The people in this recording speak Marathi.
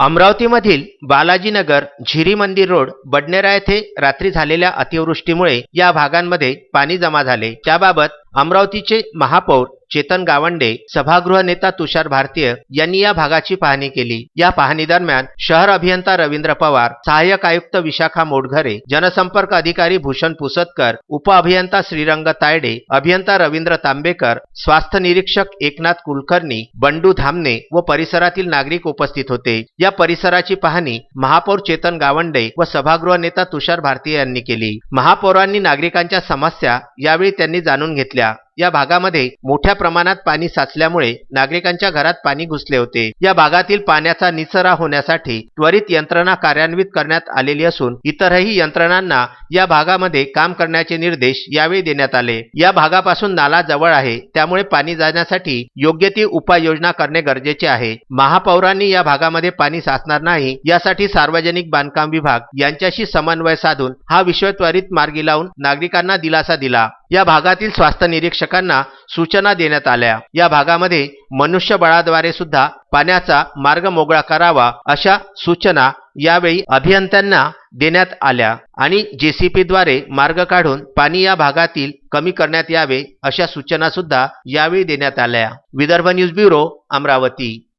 अमरावतीमधील बालाजीनगर झिरी मंदिर रोड बडनेरा येथे रात्री झालेल्या अतिवृष्टीमुळे या भागांमध्ये पाणी जमा झाले. त्याबाबत अमरावतीचे महापौर चेतन गावंडे सभागृह नेता तुषार भारतीय यांनी या भागाची पाहणी केली. या पाहणी दरम्यान शहर अभियंता रवींद्र पवार सहाय्यक आयुक्त विशाखा मोटघरे जनसंपर्क अधिकारी भूषण पुसतकर उपअभियंता श्रीरंग तायडे अभियंता रवींद्र तांबेकर स्वास्थ्य निरीक्षक एकनाथ कुलकर्णी बंडू धामणे व परिसरातील नागरिक उपस्थित होते. या परिसराची पाहणी महापौर चेतन गावंडे व सभागृह नेता तुषार भारतीय यांनी केली. महापौरांनी नागरिकांच्या समस्या यावेळी त्यांनी जाणून घेतल्या. या भागामध्ये मोठ्या प्रमाणात पाणी साचल्यामुळे नागरिकांच्या घरात पाणी घुसले होते. या भागातील पाण्याचा निचरा होण्यासाठी त्वरित यंत्रणा कार्यान्वित करण्यात आलेली असून इतरही यंत्रणांना या भागामध्ये काम करण्याचे निर्देश यावेळी देण्यात आले. या भागापासून नाला जवळ आहे. त्यामुळे पाणी जाण्यासाठी योग्य ती उपाययोजना करणे गरजेचे आहे. महापौरांनी या भागामध्ये पाणी साचणार नाही यासाठी सार्वजनिक बांधकाम विभाग यांच्याशी समन्वय साधून हा विषय त्वरित मार्गी लावून नागरिकांना दिलासा दिला. या भागातील स्वास्थ्य निरीक्षकांना सूचना देण्यात आल्या. या भागामध्ये मनुष्यबळाद्वारे सुद्धा पाण्याचा मार्ग मोकळा करावा अशा सूचना यावेळी अभियंत्यांना देण्यात आल्या आणि जेसीपीद्वारे मार्ग काढून पाणी या भागातील कमी करण्यात यावे अशा सूचना सुद्धा यावेळी देण्यात आल्या. Vidarbha news bureau Amravati.